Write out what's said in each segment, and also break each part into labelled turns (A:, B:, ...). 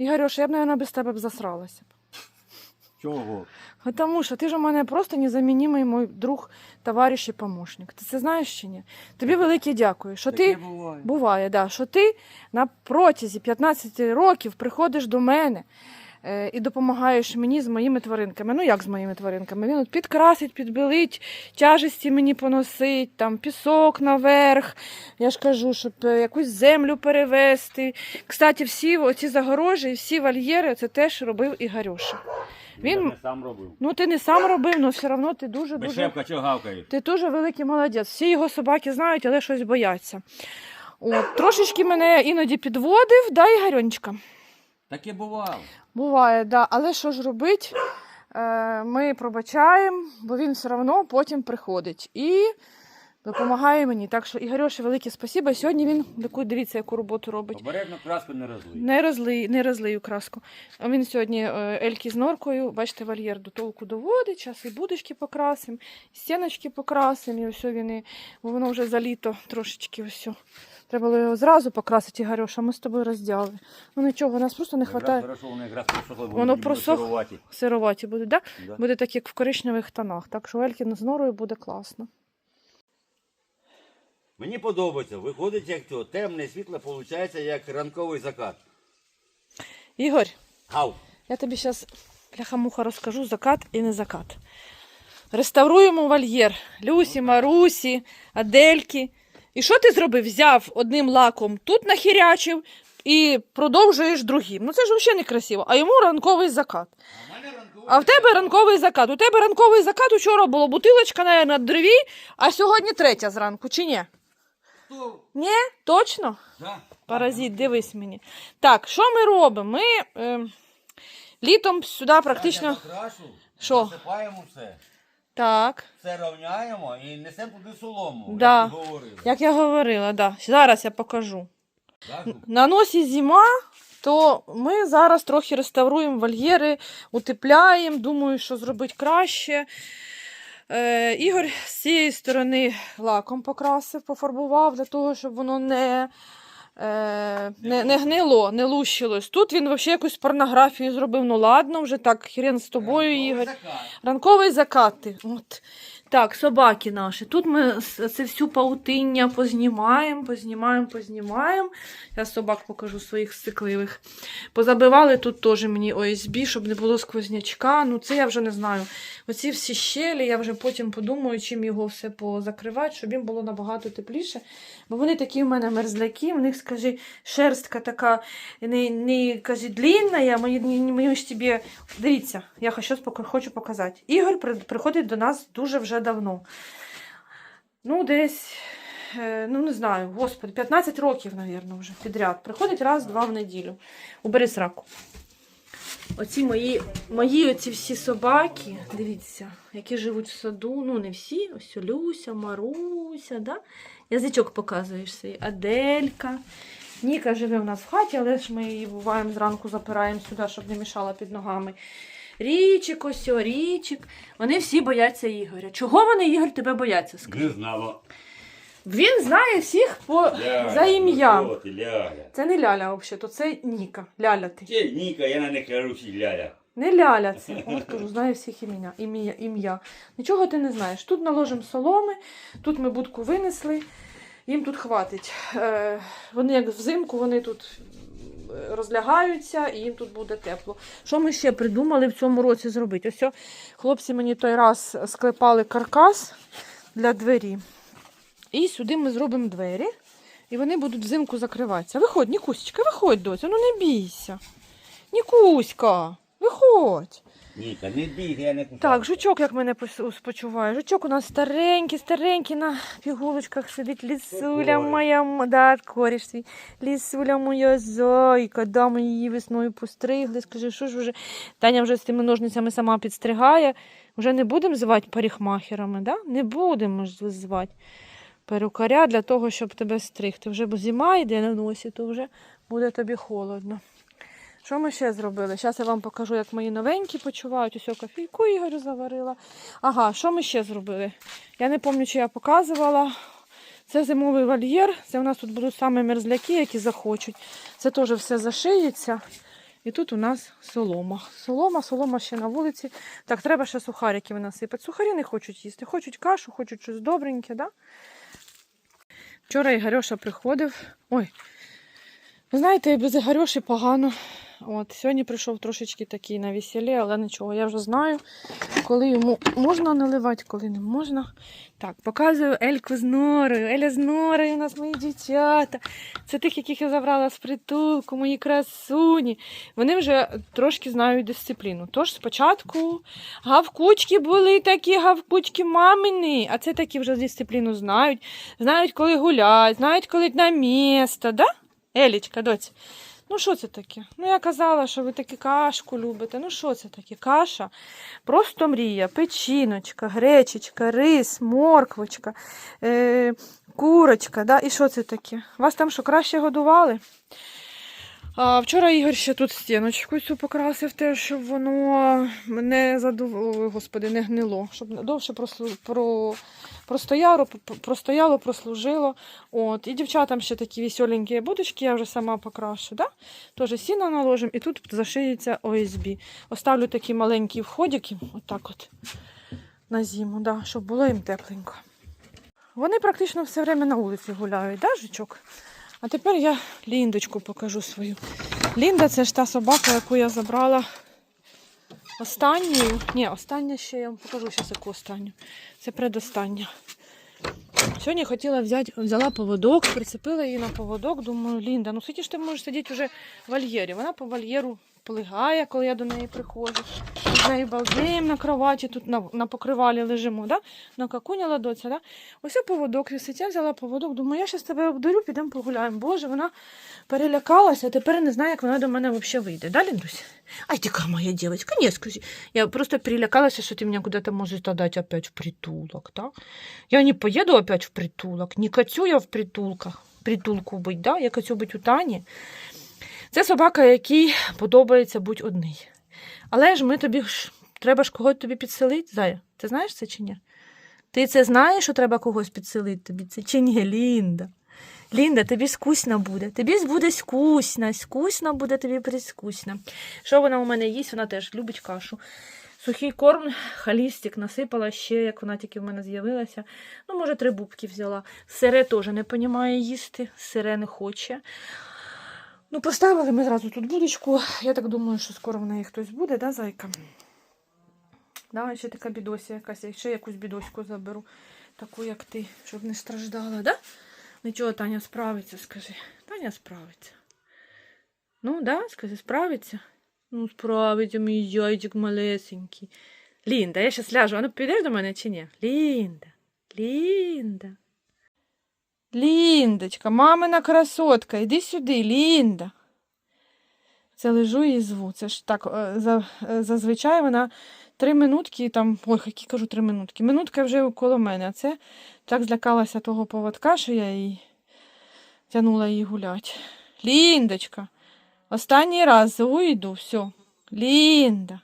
A: Ігорюша, я б, мабуть, без тебе б засралася. б.
B: Чого?
A: Тому що ти ж у мене просто незамінімий мій друг, товариш і помощник. Ти це знаєш чи ні? Тобі велике дякую, що ти
B: Таке буває.
A: буває, да, що ти на протязі 15 років приходиш до мене і допомагаєш мені з моїми тваринками. Ну як з моїми тваринками? Він от підкрасить, підбелить, тяжесті мені поносить, там пісок наверх. Я ж кажу, щоб е, якусь землю перевезти. Кстати, всі оці загорожі, і всі вольєри, це теж робив Ігорюша.
B: Він
A: Він-
B: не сам робив.
A: Ну ти не сам робив, але все одно ти дуже дуже.
B: Чого?
A: Ти дуже великий молодець. Всі його собаки знають, але щось бояться. От, трошечки мене іноді підводив, да, Ігорьонечка?
B: Таке бувало.
A: Буває, да. Але що ж робить? Е, ми пробачаємо, бо він все одно потім приходить і допомагає мені. Так що Ігорьоші велике спасибо. Сьогодні він таку, дивіться, яку роботу робить.
B: Обережно краску не розлий.
A: Не розлий, не розлию краску. А він сьогодні е, ельки з норкою, бачите, вольєр до толку доводить, час і будочки покрасим, і стіночки покрасим, і ось він, і- бо воно вже заліто трошечки ось. Треба було його зразу покрасити, Ігорюша, ми з тобою роздяли. Ну нічого, нас просто не вистачає. Воно
B: вони
A: просох-
B: сируваті.
A: Сироваті будуть, да?
B: Да.
A: Буде так, як в коричневих тонах. Так що ельки з норою буде класно.
B: Мені подобається. Виходить, як то темне світло, виходить, як ранковий закат.
A: Ігор,
B: Гав.
A: Я тобі зараз пляха-муха розкажу закат і не закат. Реставруємо вольєр. Люсі, Марусі, Адельки. І що ти зробив? Взяв одним лаком тут нахірячив і продовжуєш другим. Ну це ж взагалі не красиво. А йому ранковий закат. А в тебе ранковий закат. У тебе ранковий закат учора було бутилочка на, на дереві, а сьогодні третя зранку, чи ні? Ні? Точно? Паразит, дивись мені. Так, що ми робимо? Ми е, літом сюди практично. Що?
B: засипаємо все.
A: Так,
B: Все рівняємо і несемо туди солому.
A: Да.
B: Як ти говорив.
A: як я говорила, да. зараз я покажу.
B: Так,
A: На носі зима, то ми зараз трохи реставруємо вольєри, утепляємо, думаю, що зробити краще. Е, Ігор з цієї сторони лаком покрасив, пофарбував для того, щоб воно не, е, не, не гнило, не лущилось. Тут він взагалі якусь порнографію зробив. Ну ладно, вже так, хрен з тобою, Ігор. Ранковий закат. От. Так, собаки наші. Тут ми це всю паутиння познімаємо, познімаємо, познімаємо. Я собак покажу своїх стикливих. Позабивали тут теж мені ОСБ, щоб не було сквознячка. Ну, це я вже не знаю. Оці всі щелі, я вже потім подумаю, чим його все позакривати, щоб їм було набагато тепліше. Бо вони такі в мене мерзляки, в них, скажи, шерстка така не, не кажи, длінна, мені, мені ж тобі Дивіться, я щось хочу показати. Ігор приходить до нас дуже вже давно. Ну, десь, е, ну не знаю, господи, 15 років, мабуть, вже підряд. Приходить раз-два в неділю. Убери сраку. Оці мої, мої оці всі собаки, дивіться, які живуть в саду. Ну, не всі, ось Люся, Маруся, да? Язичок показуєш свій. Аделька. Ніка живе в нас в хаті, але ж ми її буваємо зранку запираємо сюди, щоб не мішала під ногами. Річик, ось річик. Вони всі бояться Ігоря. Чого вони, Ігор, тебе бояться? Скажи.
B: Не знала.
A: Він знає всіх по...
B: Ляля,
A: за ім'ям.
B: ну що ти, Ляля.
A: Це не Ляля, взагалі, то це Ніка. Ляля ти.
B: Це Ніка, я на них кажу, Ляля.
A: Не Ляля це. От кажу, знає всіх ім'я. ім'я. ім'я. Нічого ти не знаєш. Тут наложимо соломи, тут ми будку винесли, їм тут хватить. Е, вони як взимку, вони тут розлягаються і їм тут буде тепло. Що ми ще придумали в цьому році зробити? Ось хлопці мені той раз склепали каркас для двері. І сюди ми зробимо двері, і вони будуть взимку закриватися. Виходь, Нікусечка, виходь, доця, ну не бійся. Нікуська, виходь.
B: Ніка, не я не кусаю.
A: Так, жучок, як мене пос- спочуває. Жучок у нас старенький, старенький на пігулочках сидить. Лісуля моя, м- да, коріш свій. Лісуля моя зайка, да, ми її весною постригли. Скажи, що ж вже. Таня вже з тими ножницями сама підстригає. Вже не будемо звати парикмахерами, да? Не будемо ж звати перукаря для того, щоб тебе стригти. Вже бо зима йде на носі, то вже буде тобі холодно. Що ми ще зробили? Зараз я вам покажу, як мої новенькі почувають. Ось кофійку Ігорю заварила. Ага, що ми ще зробили? Я не пам'ятаю, чи я показувала. Це зимовий вольєр. Це у нас тут будуть саме мерзляки, які захочуть. Це теж все зашиється. І тут у нас солома. Солома, солома ще на вулиці. Так, треба ще сухарики насипати. Сухарі не хочуть їсти. Хочуть кашу, хочуть щось добреньке, да? Вчора Ігорьоша приходив. Ой, ви знаєте, без Ігорьоші погано. От, сьогодні прийшов трошечки такий на весіллі, але нічого, я вже знаю, коли йому можна наливати, коли не можна. Так, показую Ельку з Норою. Еля з Норою у нас мої дівчата. Це тих, яких я забрала з притулку, мої красуні. Вони вже трошки знають дисципліну. Тож спочатку гавкучки були такі гавкучки мамини, а це такі вже дисципліну знають. Знають, коли гулять, знають, коли на місто, да? Елічка, доць. Ну, що це таке? Ну, я казала, що ви таки кашку любите. Ну, що це таке? Каша? Просто мрія, печіночка, гречечка, рис, морквочка, е- курочка. Да? І що це таке? Вас там що краще годували? А, вчора Ігор ще тут стіночку цю покрасив те, щоб воно не задув... Господи, не гнило, щоб довше прослу... про... простояло, простояло, прослужило. От. І дівчатам ще такі веселенькі будочки, я вже сама покрашу. Да? Теж сіно наложимо, і тут зашиється ОСБ. Оставлю такі маленькі входики, отак от на зиму, да, щоб було їм тепленько. Вони практично все время на вулиці гуляють, да, жучок? А тепер я Ліндочку покажу свою. Лінда це ж та собака, яку я забрала останньою. Ні, остання ще я вам покажу зараз яку останню. Це предостання. Сьогодні хотіла взяти, взяла поводок, прицепила її на поводок. Думаю, Лінда, ну скільки ти можеш сидіти вже в вольєрі. Вона по вольєру полягає, коли я до неї приходжу. З нею балдеємо на кроваті, тут на, на покривалі лежимо, да? накакуняла доця. Да? Ось я поводок висить, я взяла поводок, думаю, я зараз тебе обдарю, підемо погуляємо. Боже, вона перелякалася, а тепер не знаю, як вона до мене взагалі вийде. Да, Ліндусь? Ай, ти яка моя девочка, не скажи. Я просто перелякалась, что ты меня куда-то можешь отдать опять в притулок, да? Я не поеду опять в притулок, не хочу я в притулках, притулку быть, да? Я хочу бути у Тані. Це собака, якій подобається бути одній. Але ж ми тобі треба ж когось тобі підселити, Зая. Ти знаєш це чи ні? Ти це знаєш, що треба когось підселити тобі? Це чи ні, Лінда? Лінда, тобі скусно буде. Тобі буде скусно, скусно буде тобі прискусно. Що вона у мене їсть? Вона теж любить кашу. Сухий корм, халістик насипала ще, як вона тільки в мене з'явилася. Ну, може, три бубки взяла. Сире теж не понімає їсти, сире не хоче. Ну, поставили ми зразу тут будочку. Я так думаю, що скоро в неї хтось буде, да, зайка? Да, ще така бідося якась. Я ще якусь бідоську заберу, таку, як ти, щоб не страждала, да? Нічого, Таня справиться, скажи. Таня справиться. Ну, да, скажи, справиться? Ну, справиться, мій зайчик малесенький. Лінда, я щас ляжу. А ну підеш до мене чи ні? Лінда, Лінда. Ліндочка, мамина красотка, іди сюди, Лінда. Це лежу і зву. Це ж так, е, за- е, зазвичай вона три минутки, там, ой, які кажу три минутки. Минутка вже коло мене, а це так злякалася того поводка, що я її тянула її гулять. Ліндочка, останній раз зову йду, все. Лінда.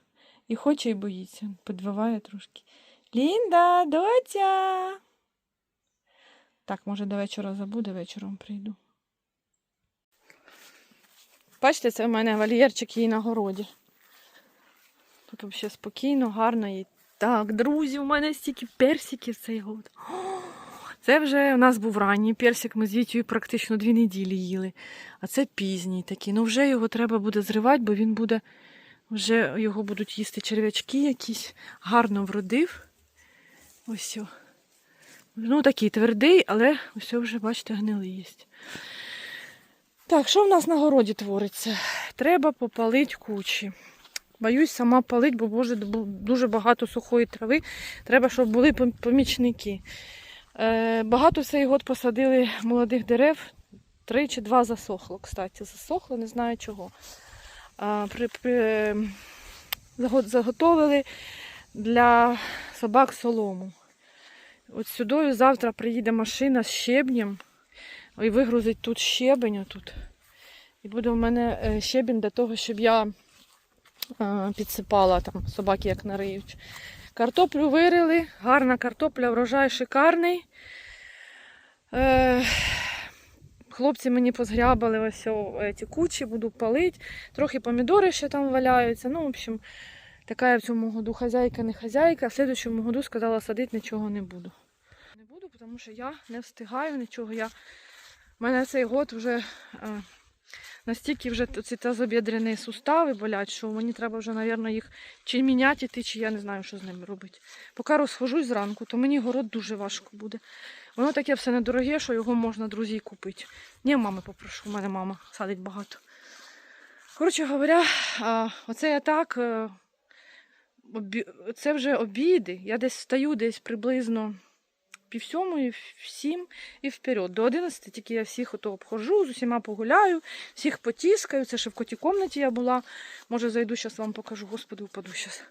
A: І хоче і боїться, підвиває трошки. Лінда, доця. Так, може, до вечора забуде, вечором прийду. Бачите, це в мене вольєрчик її на городі. Тут взагалі спокійно, гарно і. Так, друзі, у мене стільки персиків цей год. О, Це вже у нас був ранній персик, ми з Вітєю практично дві неділі їли. А це пізній такий. Ну вже його треба буде зривати, бо він буде, вже його будуть їсти черв'ячки якісь. Гарно вродив. Ось. о. Ну, такий твердий, але ось вже, бачите, гнилий є. Так, що в нас на городі твориться? Треба попалити кучі. Боюсь сама палить, бо боже, дуже багато сухої трави. Треба, щоб були помічники. Е, багато цей год посадили молодих дерев. Три чи два засохло, кстати. Засохло, не знаю чого. А, при, при, заготовили для собак солому. От сюди завтра приїде машина з щебнем і вигрузить тут щебень отут. І буде в мене е, щебінь для того, щоб я е, підсипала там собаки як нариють. Картоплю вирили, гарна картопля, врожай шикарний. Е, Хлопці мені позгрябали ось ці кучі, буду палити. Трохи помідори ще там валяються. Ну, в общем, така я в цьому году хазяйка, не хазяйка. В слідчому году сказала, садити нічого не буду. Тому що я не встигаю нічого. Я... У мене цей год вже е, настільки вже ці тазобідрені сустави болять, що мені треба вже, мабуть, їх чи міняти чи я не знаю, що з ними робити. Поки розхожусь зранку, то мені город дуже важко буде. Воно таке все недороге, що його можна, друзі, купити. Ні, мами попрошу, у мене мама садить багато. Коротше говоря, оце я так. е, Це вже обіди. Я десь встаю десь приблизно пів сьомої, в сім і вперед. До 11 тільки я всіх ото обходжу, з усіма погуляю, всіх потіскаю. Це ще в коті комнаті я була. Може, зайду, зараз вам покажу. Господи, упаду зараз.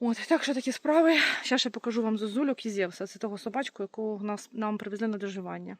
A: От, так що такі справи. Зараз ще покажу вам Зозульок і Зевса. Це того собачку, якого нас, нам привезли на доживання.